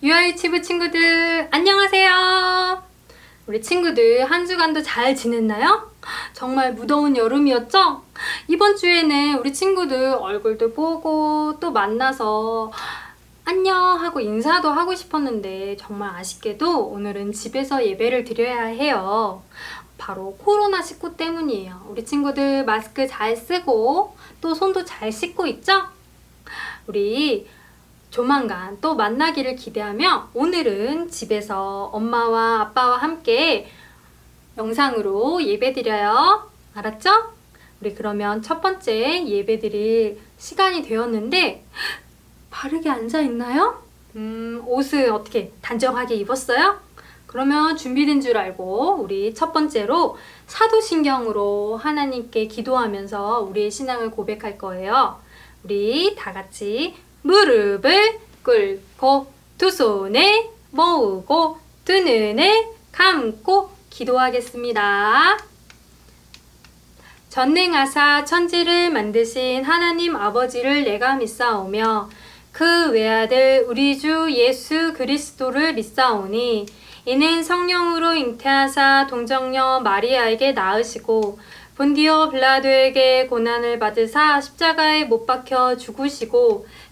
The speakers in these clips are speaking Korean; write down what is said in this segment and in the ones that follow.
유아유치부 친구들 안녕하세요. 우리 친구들 한 주간도 잘 지냈나요? 정말 무더운 여름이었죠? 이번 주에는 우리 친구들 얼굴도 보고 또 만나서 안녕 하고 인사도 하고 싶었는데 정말 아쉽게도 오늘은 집에서 예배를 드려야 해요. 바로 코로나19 때문이에요. 우리 친구들 마스크 잘 쓰고 또 손도 잘 씻고 있죠? 우리 조만간 또 만나기를 기대하며 오늘은 집에서 엄마와 아빠와 함께 영상으로 예배 드려요. 알았죠? 우리 그러면 첫 번째 예배 드릴 시간이 되었는데 바르게 앉아 있나요? 음, 옷을 어떻게 단정하게 입었어요? 그러면 준비된 줄 알고 우리 첫 번째로 사도신경으로 하나님께 기도하면서 우리의 신앙을 고백할 거예요. 우리 다 같이 무릎을 꿇고 두 손에 모으고 두 눈을 감고 기도하겠습니다. 전능하사 천지를 만드신 하나님 아버지를 내가 믿사오며 그 외아들 우리 주 예수 그리스도를 믿사오니 이는 성령으로 잉태하사 동정녀 마리아에게 낳으시고 본디오 빌라도에게 고난을 받으사 십자가에 못 박혀 죽으시고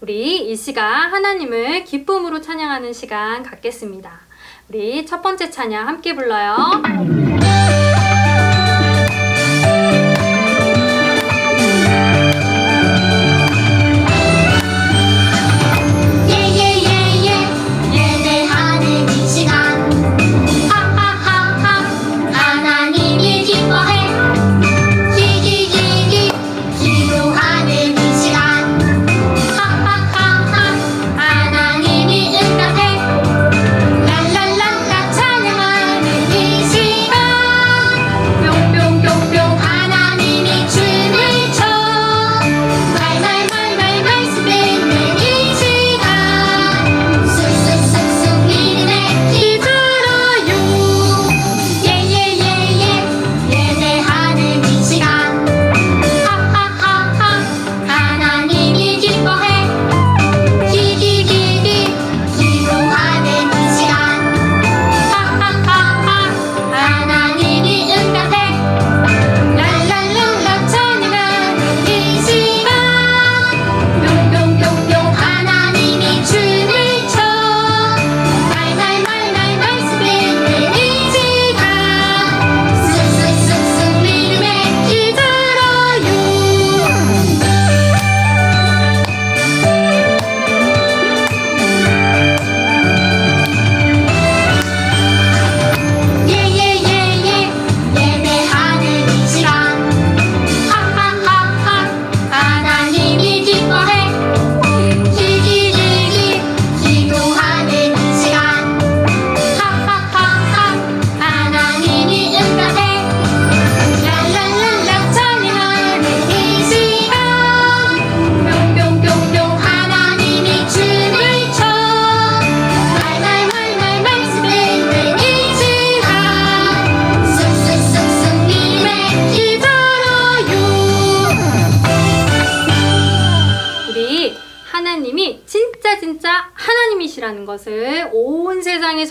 우리 이 시간 하나님을 기쁨으로 찬양하는 시간 갖겠습니다. 우리 첫 번째 찬양 함께 불러요.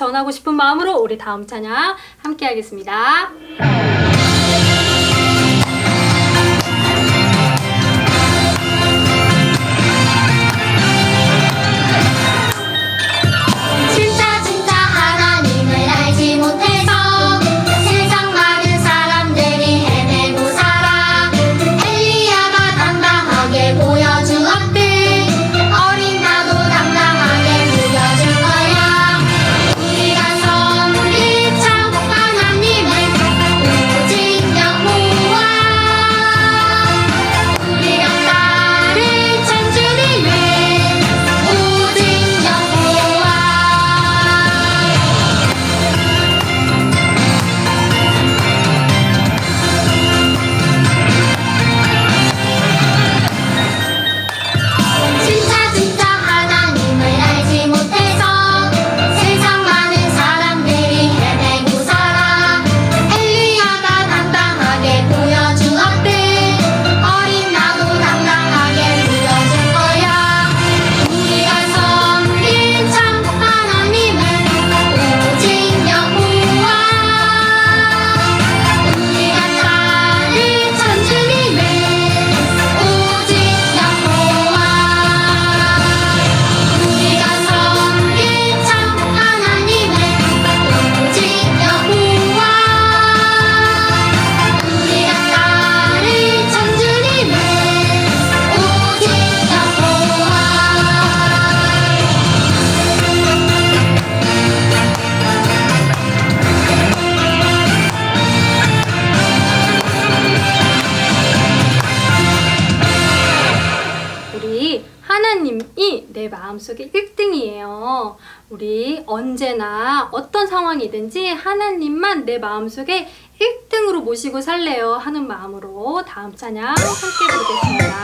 전하고 싶은 마음으로 우리 다음 찬양 함께 하겠습니다. 상황이든지 하나님만 내 마음속에 1등으로 모시고 살래요 하는 마음으로 다음 찬양 함께 부르겠습니다.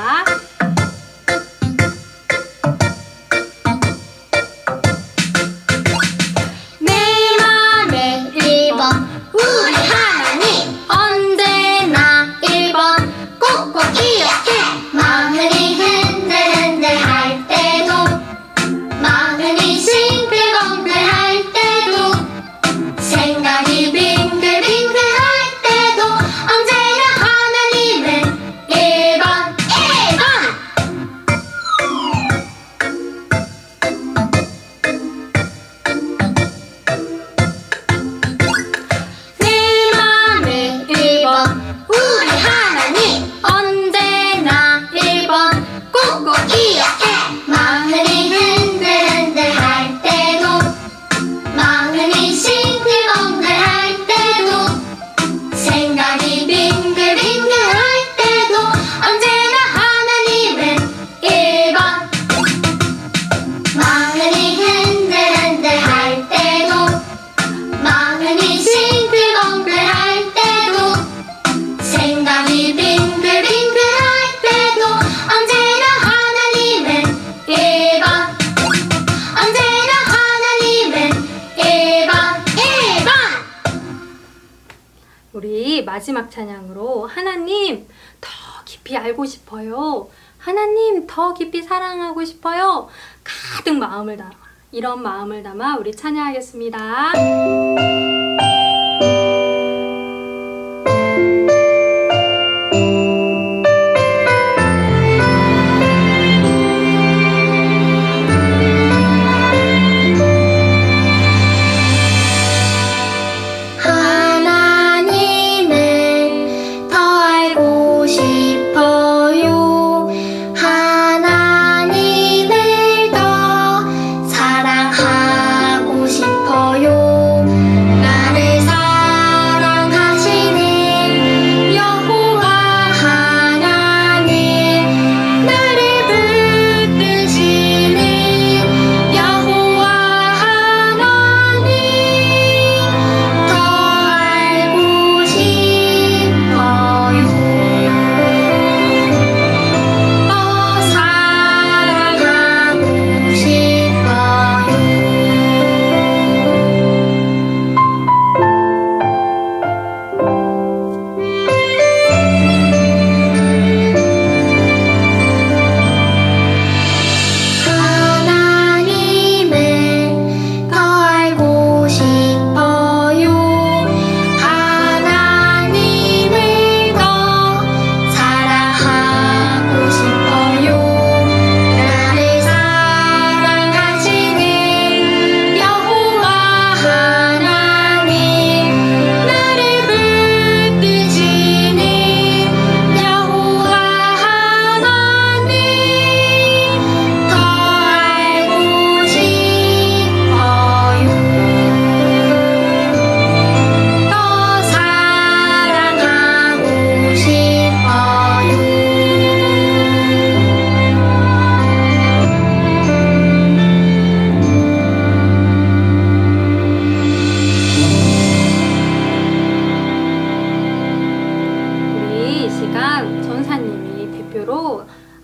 하나님 더 깊이 사랑하고 싶어요. 가득 마음을 담아 이런 마음을 담아 우리 찬양하겠습니다.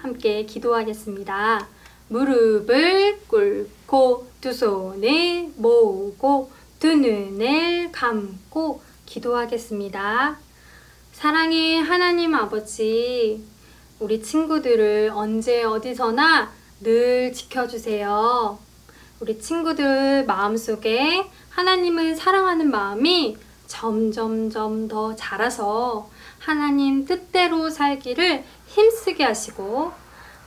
함께 기도하겠습니다. 무릎을 꿇고 두 손을 모으고 두 눈을 감고 기도하겠습니다. 사랑의 하나님 아버지, 우리 친구들을 언제 어디서나 늘 지켜주세요. 우리 친구들 마음속에 하나님을 사랑하는 마음이 점점점 더 자라서 하나님 뜻대로 살기를 힘쓰게 하시고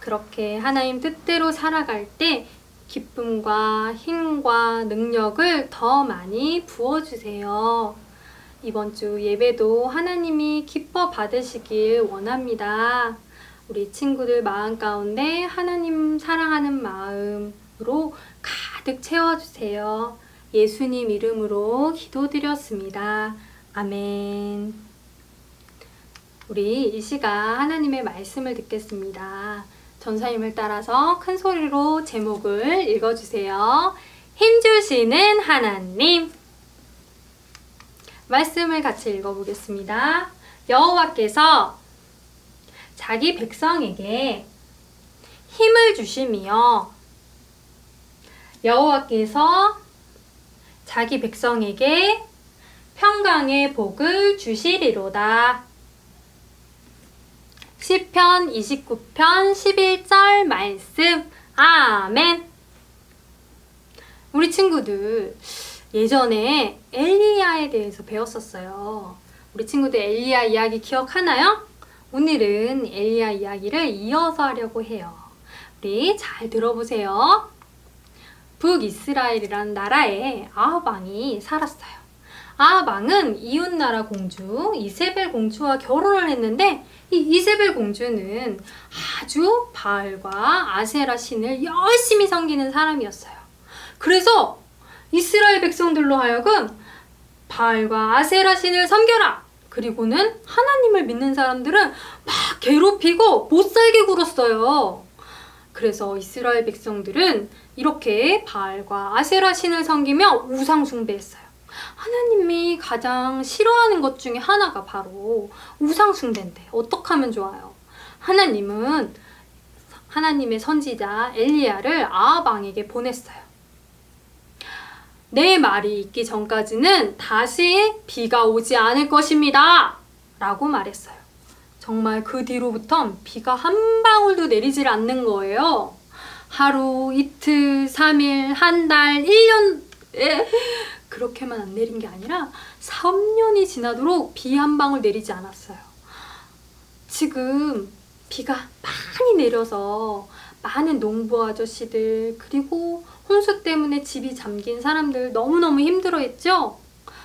그렇게 하나님 뜻대로 살아갈 때 기쁨과 힘과 능력을 더 많이 부어주세요. 이번 주 예배도 하나님이 기뻐 받으시길 원합니다. 우리 친구들 마음 가운데 하나님 사랑하는 마음으로 가득 채워주세요. 예수님 이름으로 기도드렸습니다. 아멘. 우리 이 시간 하나님의 말씀을 듣겠습니다. 전사님을 따라서 큰 소리로 제목을 읽어주세요. 힘주시는 하나님. 말씀을 같이 읽어보겠습니다. 여호와께서 자기 백성에게 힘을 주시며 여호와께서 자기 백성에게 평강의 복을 주시리로다. 시편 29편 11절 말씀. 아멘. 우리 친구들 예전에 엘리야에 대해서 배웠었어요. 우리 친구들 엘리야 이야기 기억하나요? 오늘은 엘리야 이야기를 이어서 하려고 해요. 우리 잘 들어보세요. 북이스라엘이라는 나라에 아하방이 살았어요. 아하방은 이웃나라 공주 이세벨 공주와 결혼을 했는데 이 이세벨 공주는 아주 바알과 아세라 신을 열심히 섬기는 사람이었어요. 그래서 이스라엘 백성들로 하여금 바알과 아세라 신을 섬겨라. 그리고는 하나님을 믿는 사람들은 막 괴롭히고 못 살게 굴었어요. 그래서 이스라엘 백성들은 이렇게 바알과 아세라 신을 섬기며 우상 숭배했어요. 하나님이 가장 싫어하는 것 중에 하나가 바로 우상 숭배인데 어떻게 하면 좋아요? 하나님은 하나님의 선지자 엘리야를 아하방에게 보냈어요. 내 말이 있기 전까지는 다시 비가 오지 않을 것입니다. 라고 말했어요. 정말 그 뒤로부턴 비가 한 방울도 내리질 않는 거예요. 하루, 이틀, 삼일 한 달, 1년, 에? 그렇게만 안 내린 게 아니라 3년이 지나도록 비 한 방울 내리지 않았어요. 지금 비가 많이 내려서 많은 농부 아저씨들 그리고 홍수 때문에 집이 잠긴 사람들 너무너무 힘들어했죠?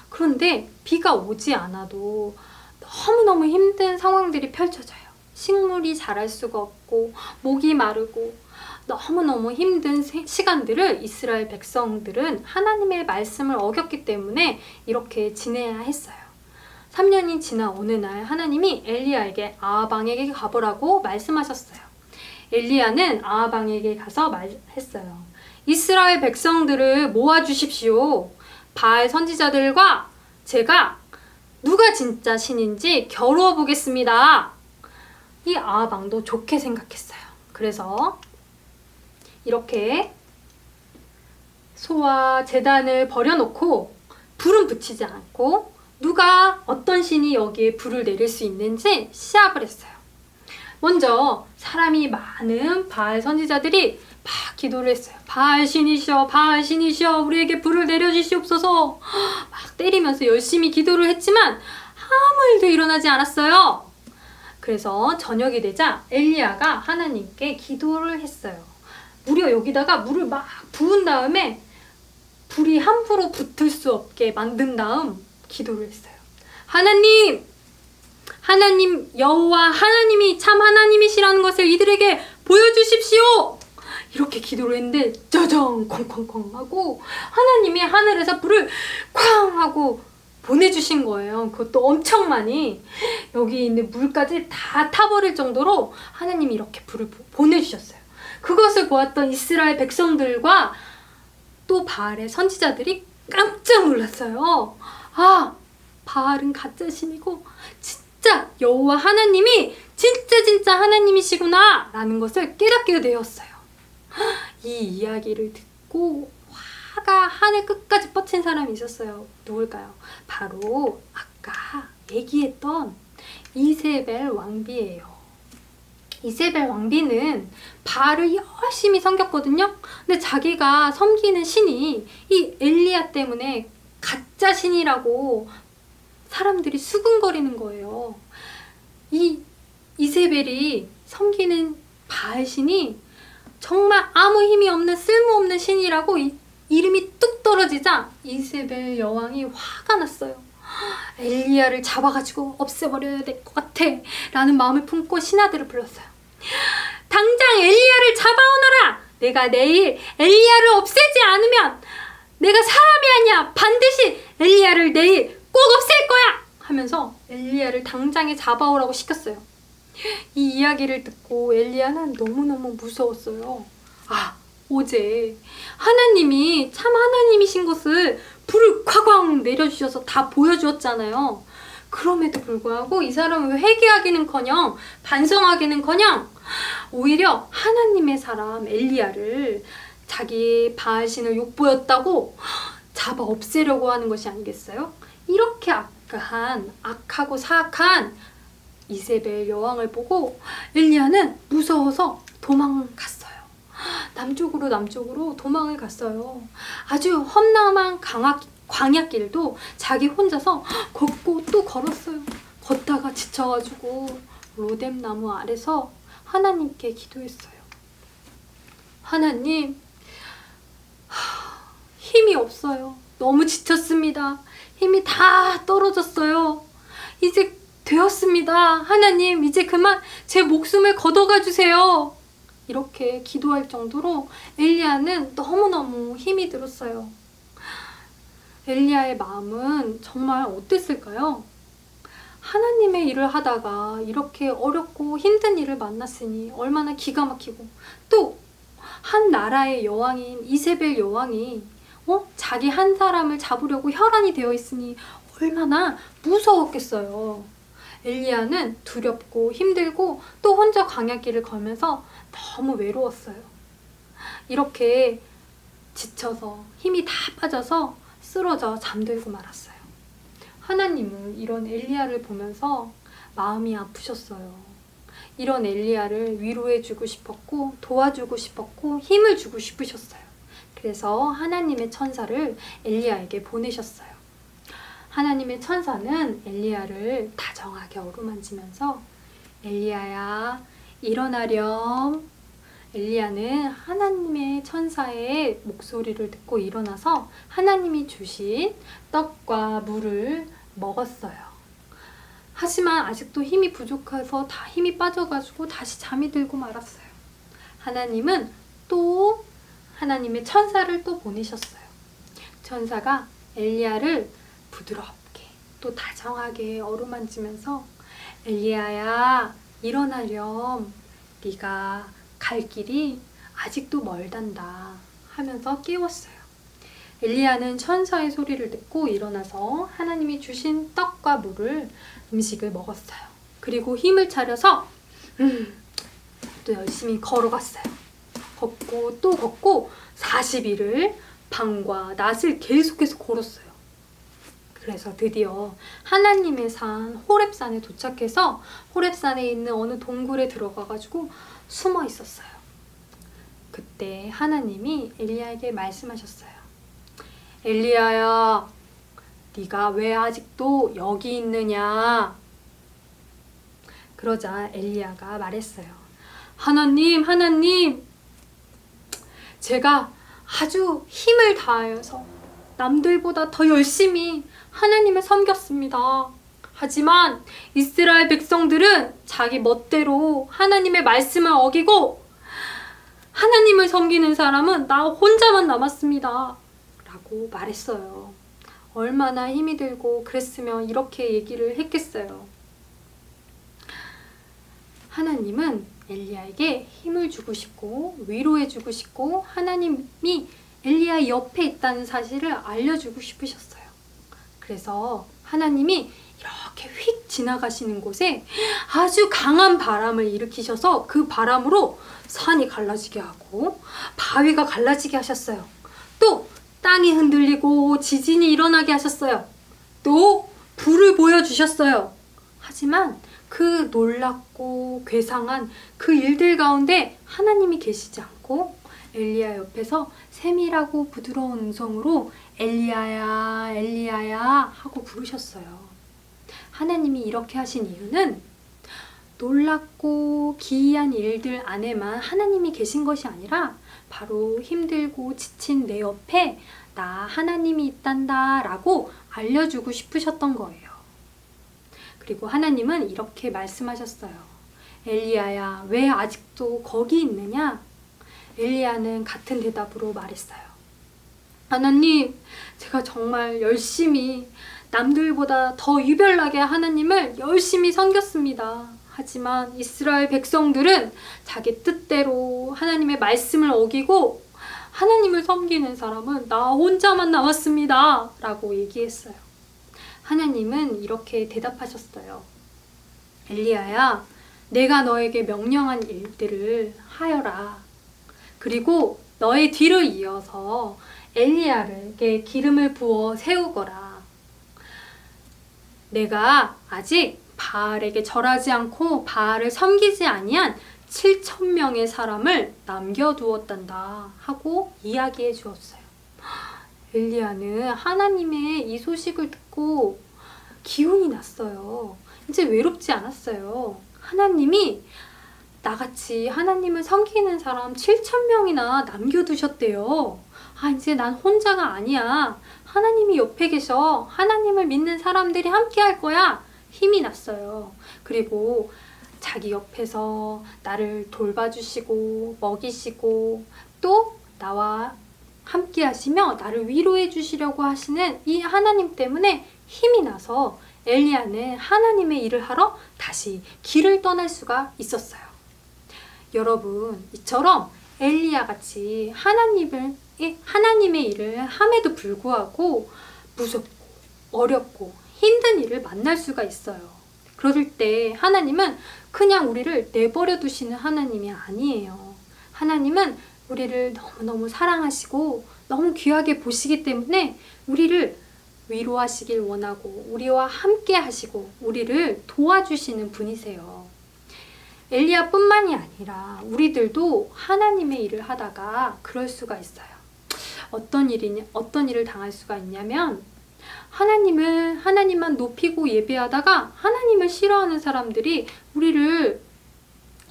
그런데 비가 오지 않아도 너무너무 힘든 상황들이 펼쳐져요. 식물이 자랄 수가 없고 목이 마르고 너무너무 힘든 세- 시간들을 이스라엘 백성들은 하나님의 말씀을 어겼기 때문에 이렇게 지내야 했어요. 3년이 지나 어느 날 하나님이 엘리야에게 아하방에게 가보라고 말씀하셨어요. 엘리야는 아하방에게 가서 말했어요. 이스라엘 백성들을 모아 주십시오. 바알 선지자들과 제가 누가 진짜 신인지 겨루어 보겠습니다. 이 아하방도 좋게 생각했어요. 그래서 이렇게 소와 재단을 버려놓고 불은 붙이지 않고 누가 어떤 신이 여기에 불을 내릴 수 있는지 시합을 했어요. 먼저 사람이 많은 바알 선지자들이 막 기도를 했어요. 바알 신이시여, 바알 신이시여, 우리에게 불을 내려주시옵소서. 막 때리면서 열심히 기도를 했지만 아무 일도 일어나지 않았어요. 그래서 저녁이 되자 엘리야가 하나님께 기도를 했어요. 무려 여기다가 물을 막 부은 다음에 불이 함부로 붙을 수 없게 만든 다음 기도를 했어요. 하나님, 하나님 여호와 하나님이 참 하나님이시라는 것을 이들에게 보여주십시오. 이렇게 기도를 했는데 짜잔 콩콩콩 하고 하나님이 하늘에서 불을 쾅 하고 보내주신 거예요. 그것도 엄청 많이 여기 있는 물까지 다 타버릴 정도로 하나님이 이렇게 불을 보- 보내주셨어요. 그것을 보았던 이스라엘 백성들과 또 바알의 선지자들이 깜짝 놀랐어요. 아, 바알은 가짜 신이고 진짜 여호와 하나님이 진짜 진짜 하나님이시구나 라는 것을 깨닫게 되었어요. 이 이야기를 듣고 화가 하늘 끝까지 뻗친 사람이 있었어요. 누굴까요? 바로 아까 얘기했던 이세벨 왕비예요. 이세벨 왕비는 바알을 열심히 섬겼거든요. 근데 자기가 섬기는 신이 이 엘리야 때문에 가짜 신이라고 사람들이 수군거리는 거예요. 이 이세벨이 섬기는 바알 신이 정말 아무 힘이 없는 쓸모없는 신이라고 이, 이름이 뚝 떨어지자 이세벨 여왕이 화가 났어요. 엘리야를 잡아가지고 없애버려야 될 것 같아 라는 마음을 품고 신하들을 불렀어요. 당장 엘리야를 잡아오너라! 내가 내일 엘리야를 없애지 않으면 내가 사람이 아니야! 반드시 엘리야를 내일 꼭 없앨 거야! 하면서 엘리야를 당장에 잡아오라고 시켰어요. 이 이야기를 듣고 엘리야는 너무너무 무서웠어요. 아, 어제 하나님이 참 하나님이신 것을 불을 콱광 내려주셔서 다 보여주었잖아요. 그럼에도 불구하고 이 사람은 회개하기는커녕 반성하기는커녕 오히려 하나님의 사람 엘리야를 자기 바알신을 욕보였다고 잡아 없애려고 하는 것이 아니겠어요? 이렇게 악한 악하고 사악한 이세벨 여왕을 보고 엘리야는 무서워서 도망갔어요. 남쪽으로 남쪽으로 도망을 갔어요. 아주 험난한 강악, 광야길도 자기 혼자서 걷고 또 걸었어요. 걷다가 지쳐가지고 로뎀 나무 아래서 하나님께 기도했어요. 하나님, 하, 힘이 없어요. 너무 지쳤습니다. 힘이 다 떨어졌어요. 이제 되었습니다. 하나님, 이제 그만 제 목숨을 걷어가 주세요. 이렇게 기도할 정도로 엘리야는 너무너무 힘이 들었어요. 엘리야의 마음은 정말 어땠을까요? 하나님의 일을 하다가 이렇게 어렵고 힘든 일을 만났으니 얼마나 기가 막히고 또 한 나라의 여왕인 이세벨 여왕이 어? 자기 한 사람을 잡으려고 혈안이 되어 있으니 얼마나 무서웠겠어요. 엘리야는 두렵고 힘들고 또 혼자 광야길을 걸면서 너무 외로웠어요. 이렇게 지쳐서 힘이 다 빠져서 쓰러져 잠들고 말았어요. 하나님은 이런 엘리야를 보면서 마음이 아프셨어요. 이런 엘리야를 위로해주고 싶었고 도와주고 싶었고 힘을 주고 싶으셨어요. 그래서 하나님의 천사를 엘리야에게 보내셨어요. 하나님의 천사는 엘리야를 다정하게 어루만지면서 엘리야야 일어나렴. 엘리야는 하나님의 천사의 목소리를 듣고 일어나서 하나님이 주신 떡과 물을 먹었어요. 하지만 아직도 힘이 부족해서 다 힘이 빠져가지고 다시 잠이 들고 말았어요. 하나님은 또 하나님의 천사를 또 보내셨어요. 천사가 엘리야를 부드럽게 또 다정하게 어루만지면서 엘리야야 일어나렴 네가 갈 길이 아직도 멀단다 하면서 깨웠어요. 엘리야는 천사의 소리를 듣고 일어나서 하나님이 주신 떡과 물을 음식을 먹었어요. 그리고 힘을 차려서 음, 또 열심히 걸어갔어요. 걷고 또 걷고 40일을 밤과 낮을 계속해서 걸었어요. 그래서 드디어 하나님의 산 호렙산에 도착해서 호렙산에 있는 어느 동굴에 들어가가지고 숨어 있었어요. 그때 하나님이 엘리야에게 말씀하셨어요. 엘리야야, 네가 왜 아직도 여기 있느냐? 그러자 엘리야가 말했어요. 하나님, 하나님, 제가 아주 힘을 다하여서 남들보다 더 열심히 하나님을 섬겼습니다. 하지만 이스라엘 백성들은 자기 멋대로 하나님의 말씀을 어기고 하나님을 섬기는 사람은 나 혼자만 남았습니다. 라고 말했어요. 얼마나 힘이 들고 그랬으면 이렇게 얘기를 했겠어요. 하나님은 엘리야에게 힘을 주고 싶고 위로해 주고 싶고 하나님이 엘리야 옆에 있다는 사실을 알려주고 싶으셨어요. 그래서 하나님이 이렇게 휙 지나가시는 곳에 아주 강한 바람을 일으키셔서 그 바람으로 산이 갈라지게 하고 바위가 갈라지게 하셨어요. 또 땅이 흔들리고 지진이 일어나게 하셨어요. 또 불을 보여주셨어요. 하지만 그 놀랍고 괴상한 그 일들 가운데 하나님이 계시지 않고 엘리야 옆에서 세밀하고 부드러운 음성으로 엘리야야 엘리야야 하고 부르셨어요. 하나님이 이렇게 하신 이유는 놀랍고 기이한 일들 안에만 하나님이 계신 것이 아니라 바로 힘들고 지친 내 옆에 나 하나님이 있단다 라고 알려주고 싶으셨던 거예요. 그리고 하나님은 이렇게 말씀하셨어요. 엘리야야, 왜 아직도 거기 있느냐? 엘리야는 같은 대답으로 말했어요. 하나님, 제가 정말 열심히 남들보다 더 유별나게 하나님을 열심히 섬겼습니다. 하지만 이스라엘 백성들은 자기 뜻대로 하나님의 말씀을 어기고 하나님을 섬기는 사람은 나 혼자만 남았습니다. 라고 얘기했어요. 하나님은 이렇게 대답하셨어요. 엘리야야, 내가 너에게 명령한 일들을 하여라. 그리고 너의 뒤를 이어서 엘리야에게 기름을 부어 세우거라. 내가 아직 바알에게 절하지 않고 바알을 섬기지 아니한 7천 명의 사람을 남겨두었단다 하고 이야기해 주었어요. 엘리야는 하나님의 이 소식을 듣고 기운이 났어요. 이제 외롭지 않았어요. 하나님이 나같이 하나님을 섬기는 사람 7천 명이나 남겨두셨대요. 아, 이제 난 혼자가 아니야. 하나님이 옆에 계셔. 하나님을 믿는 사람들이 함께 할 거야. 힘이 났어요. 그리고 자기 옆에서 나를 돌봐주시고, 먹이시고, 또 나와 함께 하시며 나를 위로해 주시려고 하시는 이 하나님 때문에 힘이 나서 엘리야는 하나님의 일을 하러 다시 길을 떠날 수가 있었어요. 여러분, 이처럼 엘리야 같이 하나님을 이 하나님의 일을 함에도 불구하고 무섭고 어렵고 힘든 일을 만날 수가 있어요. 그럴 때 하나님은 그냥 우리를 내버려 두시는 하나님이 아니에요. 하나님은 우리를 너무너무 사랑하시고 너무 귀하게 보시기 때문에 우리를 위로하시길 원하고 우리와 함께 하시고 우리를 도와주시는 분이세요. 엘리야뿐만이 아니라 우리들도 하나님의 일을 하다가 그럴 수가 있어요. 어떤 일이냐, 어떤 일을 당할 수가 있냐면 하나님을 하나님만 높이고 예배하다가 하나님을 싫어하는 사람들이 우리를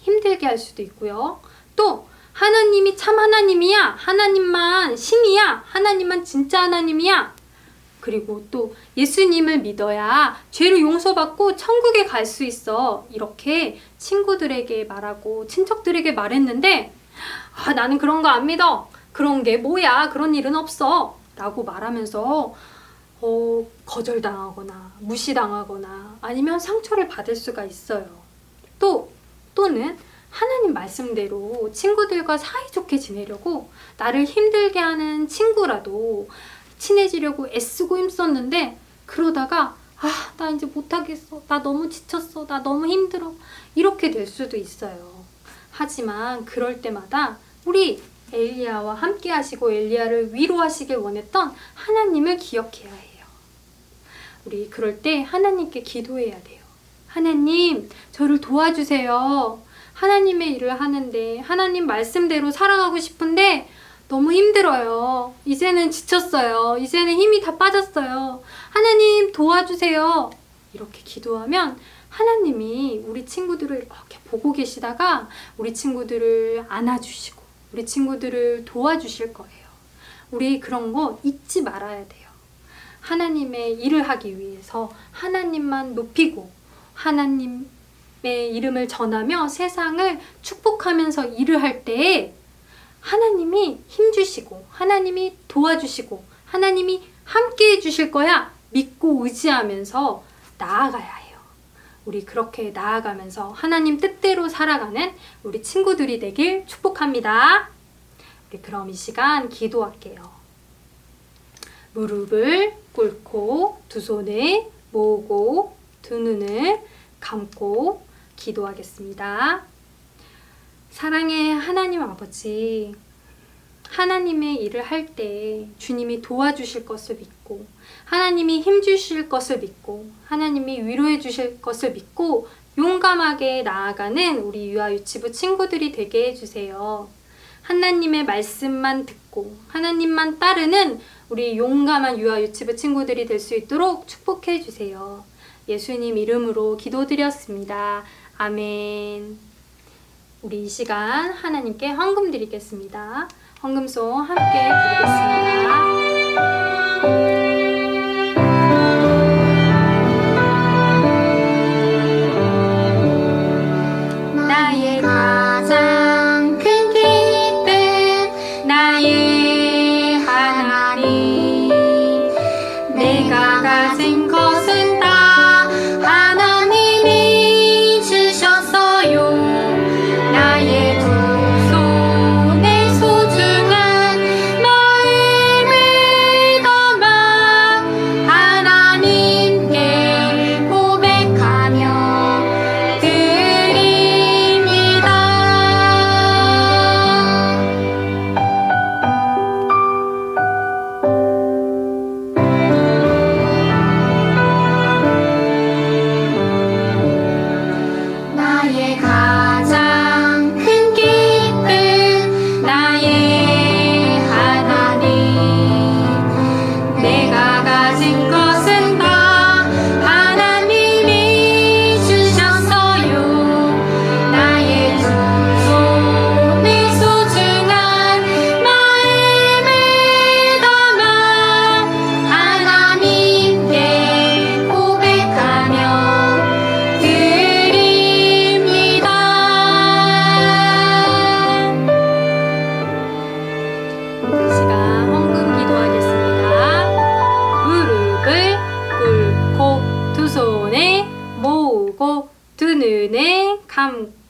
힘들게 할 수도 있고요. 또 하나님이 참 하나님이야. 하나님만 신이야. 하나님만 진짜 하나님이야. 그리고 또 예수님을 믿어야 죄를 용서받고 천국에 갈 수 있어. 이렇게 친구들에게 말하고 친척들에게 말했는데 아, 나는 그런 거 안 믿어. 그런 게 뭐야. 그런 일은 없어. 라고 말하면서 어, 거절당하거나 무시당하거나 아니면 상처를 받을 수가 있어요. 또 또는 하나님 말씀대로 친구들과 사이좋게 지내려고 나를 힘들게 하는 친구라도 친해지려고 애쓰고 힘썼는데 그러다가 아, 나 이제 못하겠어. 나 너무 지쳤어. 나 너무 힘들어. 이렇게 될 수도 있어요. 하지만 그럴 때마다 우리 엘리야와 함께 하시고 엘리야를 위로하시길 원했던 하나님을 기억해야 해요. 우리 그럴 때 하나님께 기도해야 돼요. 하나님, 저를 도와주세요. 하나님의 일을 하는데 하나님 말씀대로 살아가고 싶은데 너무 힘들어요. 이제는 지쳤어요. 이제는 힘이 다 빠졌어요. 하나님 도와주세요. 이렇게 기도하면 하나님이 우리 친구들을 이렇게 보고 계시다가 우리 친구들을 안아주시고 우리 친구들을 도와주실 거예요. 우리 그런 거 잊지 말아야 돼요. 하나님의 일을 하기 위해서 하나님만 높이고 하나님의 이름을 전하며 세상을 축복하면서 일을 할 때에 하나님이 힘주시고 하나님이 도와주시고 하나님이 함께 해주실 거야 믿고 의지하면서 나아가야. 우리 그렇게 나아가면서 하나님 뜻대로 살아가는 우리 친구들이 되길 축복합니다. 우리 그럼 이 시간 기도할게요. 무릎을 꿇고 두 손을 모으고 두 눈을 감고 기도하겠습니다. 사랑의 하나님 아버지, 하나님의 일을 할 때 주님이 도와주실 것을 믿고, 하나님이 힘 주실 것을 믿고, 하나님이 위로해 주실 것을 믿고, 용감하게 나아가는 우리 유아 유치부 친구들이 되게 해주세요. 하나님의 말씀만 듣고, 하나님만 따르는 우리 용감한 유아 유치부 친구들이 될 수 있도록 축복해 주세요. 예수님 이름으로 기도드렸습니다. 아멘. 우리 이 시간 하나님께 헌금 드리겠습니다. 헌금송 함께 드리겠습니다.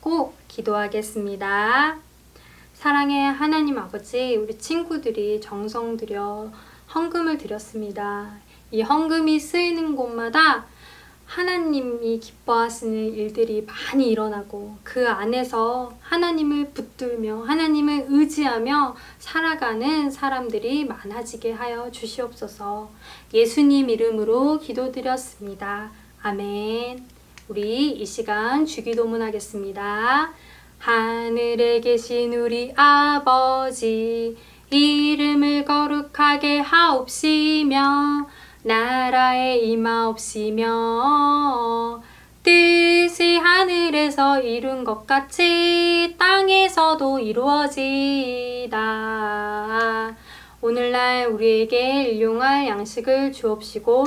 감고 기도하겠습니다. 사랑의 하나님 아버지, 우리 친구들이 정성 들여 헌금을 드렸습니다. 이 헌금이 쓰이는 곳마다 하나님이 기뻐하시는 일들이 많이 일어나고 그 안에서 하나님을 붙들며 하나님을 의지하며 살아가는 사람들이 많아지게 하여 주시옵소서 예수님 이름으로 기도드렸습니다. 아멘. 우리 이 시간 주기도문 하겠습니다. 하늘에 계신 우리 아버지 이름을 거룩하게 하옵시며 나라에 임하옵시며 뜻이 하늘에서 이룬 것 같이 땅에서도 이루어지이다. 오늘날 우리에게 일용할 양식을 주옵시고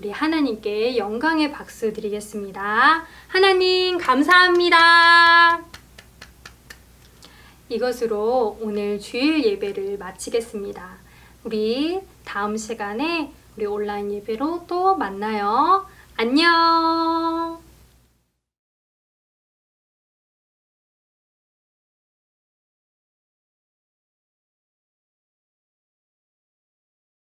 우리 하나님께 영광의 박수 드리겠습니다. 하나님 감사합니다. 이것으로 오늘 주일 예배를 마치겠습니다. 우리 다음 시간에 우리 온라인 예배로 또 만나요. 안녕.